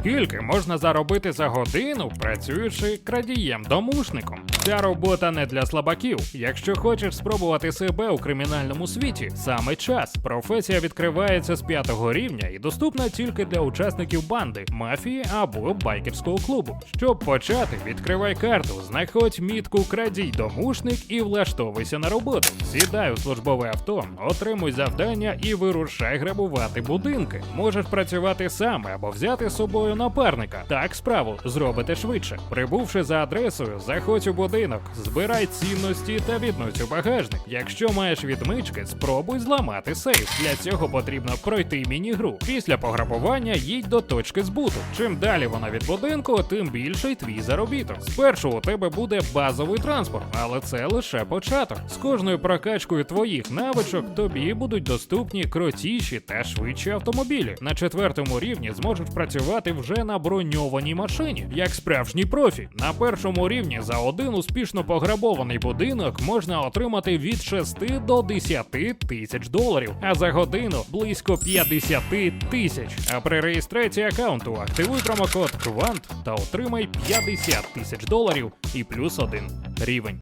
Скільки можна заробити за годину, працюючи крадієм-домушником? Ця робота не для слабаків. Якщо хочеш спробувати себе у кримінальному світі, саме час. Професія відкривається з п'ятого рівня і доступна тільки для учасників банди, мафії або байкерського клубу. Щоб почати, відкривай карту, знаходь мітку крадій-домушник і влаштовуйся на роботу. Сідай у службове авто, отримуй завдання і вирушай грабувати будинки. Можеш працювати сам або взяти з собою напарника. Так справу зробите швидше. Прибувши за адресою, заходь у будинок, збирай цінності та віднось у багажник. Якщо маєш відмички, спробуй зламати сейф. Для цього потрібно пройти міні-гру. Після пограбування їдь до точки збуту. Чим далі вона від будинку, тим більший твій заробіток. Спершу у тебе буде базовий транспорт, але це лише початок. З кожною прокачкою твоїх навичок тобі будуть доступні крутіші та швидші автомобілі. На четвертому рівні зможеш працювати вже на броньованій машині, як справжній профі. На першому рівні за один успішно пограбований будинок можна отримати від 6 до 10 тисяч доларів, а за годину близько 50 тисяч. А при реєстрації аккаунту активуй промокод Квант та отримай 50 тисяч доларів і плюс один рівень.